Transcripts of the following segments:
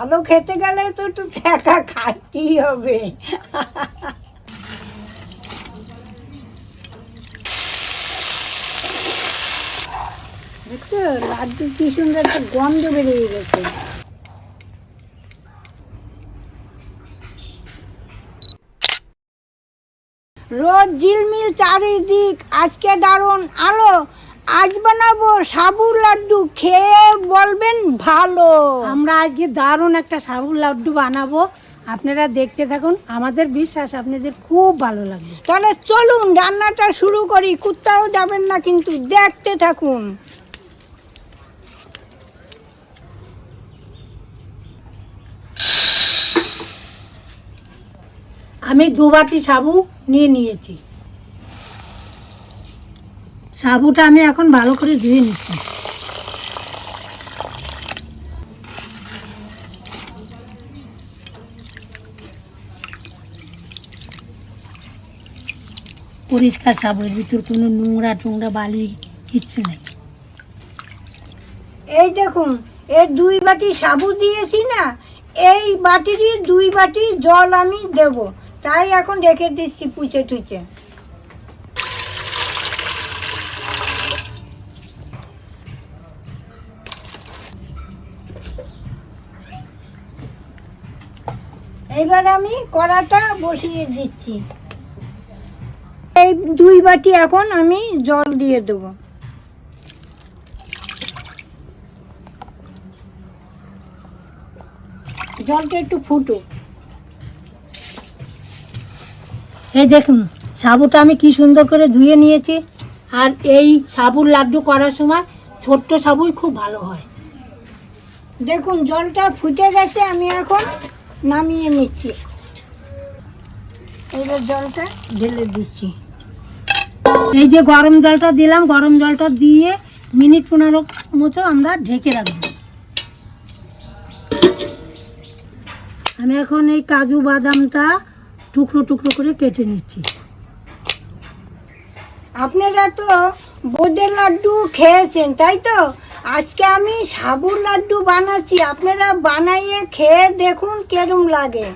ভালো খেতে গেলে তো একটু ছ্যাঁকা খাইতেই হবে। দেখছ লাড্ডু কি সুন্দর একটা গন্ধ বেরিয়ে গেছে। রোদ ঝিলমিল চারিদিক, আজকে দারুণ আলো। আজ বানাবো সাবুর লাড্ডু খেয়ে বলবেন ভালো। আমরা আজকে দারুণ একটা সাবুর লাড্ডু বানাবো। আপনারা দেখতে থাকুন আমাদের বিশ্বাস আপনাদের খুব ভালো লাগবে। তাহলে চলুন রান্নাটা শুরু করি কোথাও যাবেন না কিন্তু দেখতে থাকুন। আমি দু বাটি সাবু নিয়ে নিয়েছি। সাবুটা আমি এখন ভালো করে ধুয়ে নিচ্ছি। পরিষ্কার সাবু এর ভিতর কোনো নোংরা টোংরা বালি কিচ্ছু নেই। এই দেখুন, এই দুই বাটি সাবু দিয়েছি না, এই বাটিরই দুই বাটি জল আমি দেব। তাই এখন রেখে দিচ্ছি পুচে টুচে। এবার আমি কড়াটা বসিয়ে দিচ্ছি। এই দুই বাটি এখন আমি জল দিয়ে দেবো। জলটা একটু ফুটো এই দেখুন, সাবুটা আমি কি সুন্দর করে ধুয়ে নিয়েছি। আর এই সাবুর লাড্ডু করার সময় ছোট্ট সাবুই খুব ভালো হয়। দেখুন, জলটা ফুটে গেছে, আমি এখন নামিয়ে নিচ্ছি। এবার জলটা ঢেলে দিচ্ছি। এই যে গরম জলটা দিলাম, গরম জলটা দিয়ে মিনিট পনেরো মতো আমরা ঢেকে রাখব। আমি এখন এই কাজু বাদামটা টুকরো টুকরো করে কেটে নিচ্ছি। আপনারা তো বোঁদের লাড্ডু খেয়েছেন, তাই তো? আজকে আমি সাবুর লাড্ডু বানাচ্ছি। আপনারা বানাইয়ে খেয়ে দেখুন কেরম লাগে।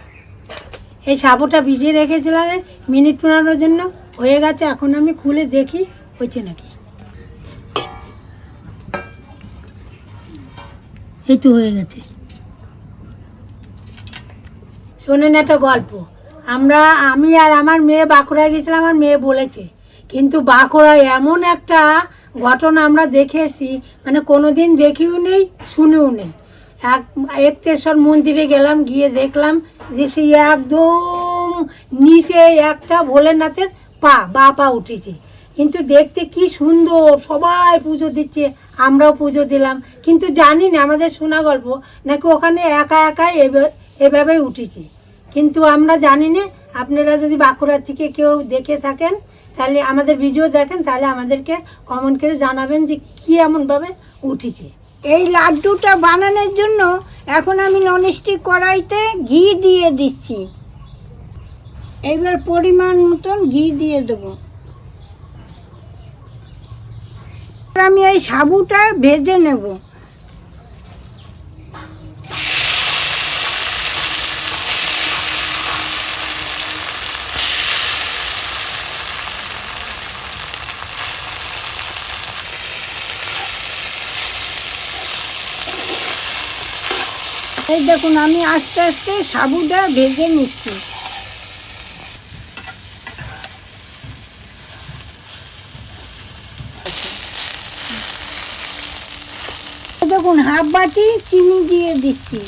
এই সাবুটা ভিজিয়ে রেখেছিলাম মিনিট পনেরোর জন্য। হয়ে গেছে, এখন আমি খুলে দেখি, হয়েছে নাকি? এই তো হয়ে গেছে। শোনেন একটা গল্প। আমরা, আমি আর আমার মেয়ে বাঁকুড়ায় গেছিলাম, আমার মেয়ে বলেছে। কিন্তু বাঁকুড়ায় এমন একটা ঘটনা আমরা দেখেছি মানে কোনো দিন দেখিও নেই, শুনেও নেই। এক, একতেশ্বর মন্দিরে গেলাম, গিয়ে দেখলাম যে সেই একদম নিচে একটা ভোলেনাথের পা, বা পা উঠেছে। কিন্তু দেখতে কি সুন্দর, সবাই পুজো দিচ্ছে, আমরাও পুজো দিলাম। কিন্তু জানি না, আমাদের শোনা গল্প, নাকি ওখানে একা একাই এভাবে এভাবেই উঠেছে। কিন্তু আমরা জানি না, আপনারা যদি বাঁকুড়ার থেকে কেউ দেখে থাকেন তাহলে আমাদের ভিডিও দেখেন, তাহলে আমাদেরকে কমেন্ট করে জানাবেন যে কী এমনভাবে উঠেছে। এই লাড্ডুটা বানানোর জন্য এখন আমি ননস্টিক কড়াইতে ঘি দিয়ে দিচ্ছি। এবার পরিমাণ মতন ঘি দিয়ে দেবো। আমি এই সাবুটা ভেজে নেব। এই দেখুন, আমি আস্তে আস্তে সাবুটা ভেজে নিচ্ছি। দেখুন, হাফ বাটি চিনি দিয়ে দিচ্ছি।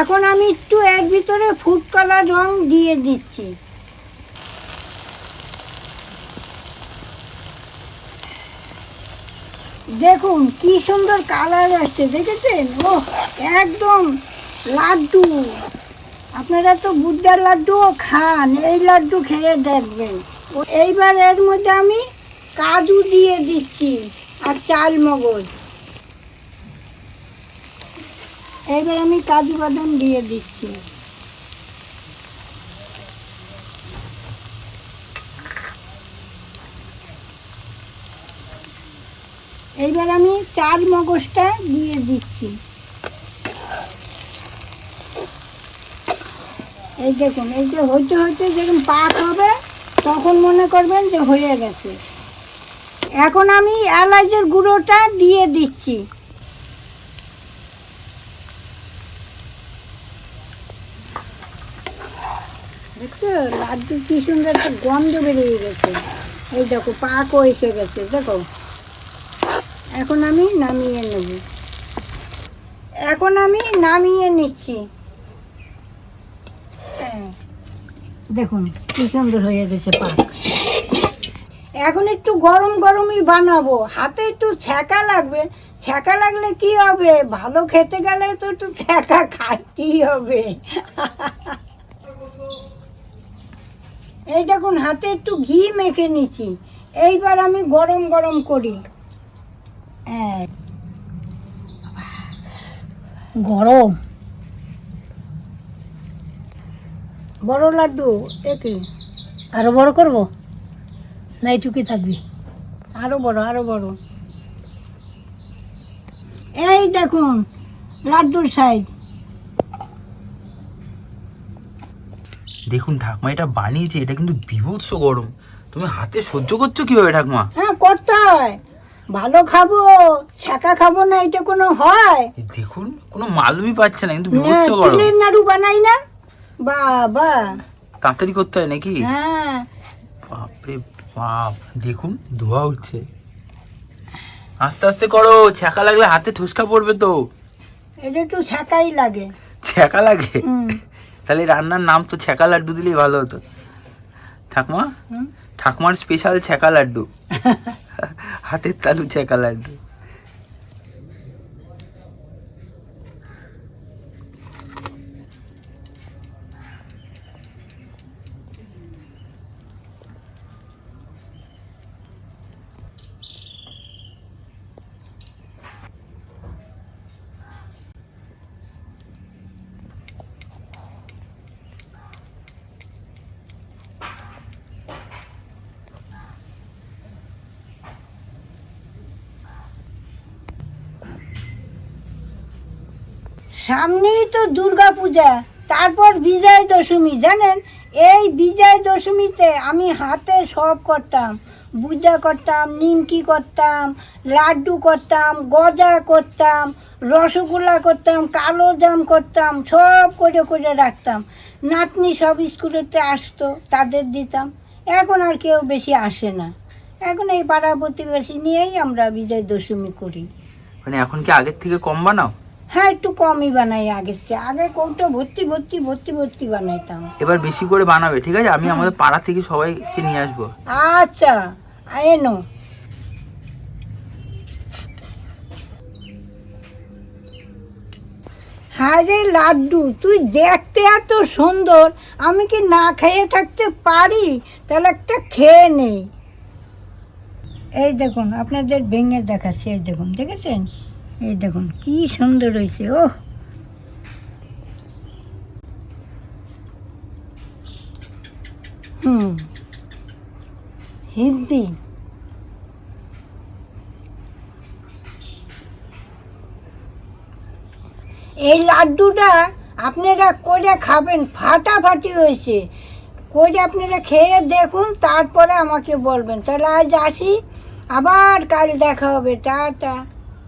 এখন আমি একটু এর ভিতরে ফুড কালার রং দিয়ে দিচ্ছি। দেখুন, কি সুন্দর কালার আসছে, দেখেছেন? ও একদম লাড্ডু। আপনারা তো বুদ্ধার লাড্ডুও খান, এই লাড্ডু খেয়ে দেখবেন। এইবার এর মধ্যে আমি কাজু দিয়ে দিচ্ছি আর চাল মগজ। এইবার আমি কাজু বাদাম দিয়ে দিচ্ছি। এইবার আমি চার মগজটা দিয়ে দিচ্ছি। এই দেখুন, এই যে হইতে হইতে যেরকম পাক হবে, তখন মনে করবেন যে হয়ে গেছে। এখন আমি এলাচের গুঁড়োটা দিয়ে দিচ্ছি। দেখছ লাড্ডু কি সুন্দর একটা গন্ধ বেরিয়ে গেছে। এই দেখো, পাকও এসে গেছে, দেখো। এখন আমি নামিয়ে নেব। এখন আমি নামিয়ে নিচ্ছি। হ্যাঁ, দেখুন কি সুন্দর হয়ে গেছে পাক। এখন একটু গরম গরমই বানাবো। হাতে একটু ছ্যাঁকা লাগবে। ছ্যাঁকা লাগলে কি হবে? ভালো খেতে গেলে তো একটু ছ্যাঁকা খাইতেই হবে। এই দেখুন হাতে একটু ঘি মেখে নিচ্ছি। এইবার আমি গরম গরম করি। গরম। বড় লাড্ডু দেখি আরও বড় করব? না এইটুকুই থাকবি। আরও বড় আরও বড়। এই দেখুন লাড্ডুর সাইজ। দেখুন ঠাকমা এটা বানিয়েছে এটা কিন্তু বিভৎস গরম। তুমি হাতে সহ্য করছ কীভাবে ঠাকমা? হ্যাঁ করতে হয়। ভালো খাব ছ্যাঁকা খাব না এটা কোনো হয়? দেখুন কোনো মালুমই পাচ্ছে না কিন্তু বিভৎস গরম। তিলের নাড়ু বানাই না? বাবা। তাড়াতাড়ি করতে হয় নাকি? হ্যাঁ। বাপরে বাপ দেখুন ধোয়া উঠছে। আস্তে আস্তে করো ছ্যাঁকা লাগলে হাতে ঠুসকা পড়বে তো। এটা একটু ছ্যাঁকাই লাগে। ছ্যাঁকা লাগে? তাহলে রান্নার নাম তো ছ্যাঁকা লাড্ডু দিলেই ভালো হতো। ঠাকমা। ঠাকমার স্পেশাল ছ্যাঁকা লাড্ডু। হাতের তালু ছ্যাঁকা লাড্ডু সামনেই তো দুর্গা পূজা তারপর বিজয় দশমী, জানেন? এই বিজয় দশমীতে আমি হাতে সব করতাম। বুজা করতাম, নিমকি করতাম, লাড্ডু করতাম, গজা করতাম, রসগোল্লা করতাম, কালো জাম করতাম, সব করে করে রাখতাম। নাতনি সব স্কুলেতে আসতো, তাদের দিতাম। এখন আর কেউ বেশি আসে না। এখন এই পাড়া প্রতিবেশী নিয়েই আমরা বিজয় দশমী করি। মানে এখন কি আগের থেকে কম বানাও? হ্যাঁ একটু কমই বানাই আগের চেয়ে। আগে কৌটো ভর্তি ভর্তি ভর্তি ভর্তি বানাইতাম। এবার বেশি করে বানাবে ঠিক আছে? আমি আমাদের পাড়া থেকে সবাইকে নিয়ে আসব। আচ্ছা এনো হ্যাঁ রে লাড্ডু তুই দেখতে এত সুন্দর। আমি কি না খেয়ে থাকতে পারি? তাহলে একটা খেয়ে নেই এই দেখুন আপনাদের ভেঙে দেখাচ্ছি এই দেখুন দেখেছেন? এই দেখুন, কি সুন্দর হয়েছে ও হুম এই লাড্ডুটা আপনারা করে খাবেন, ফাটাফাটি হয়েছে। করে আপনারা খেয়ে দেখুন, তারপরে আমাকে বলবেন। তাহলে আজ আসি, আবার কাল দেখা হবে। টাটা।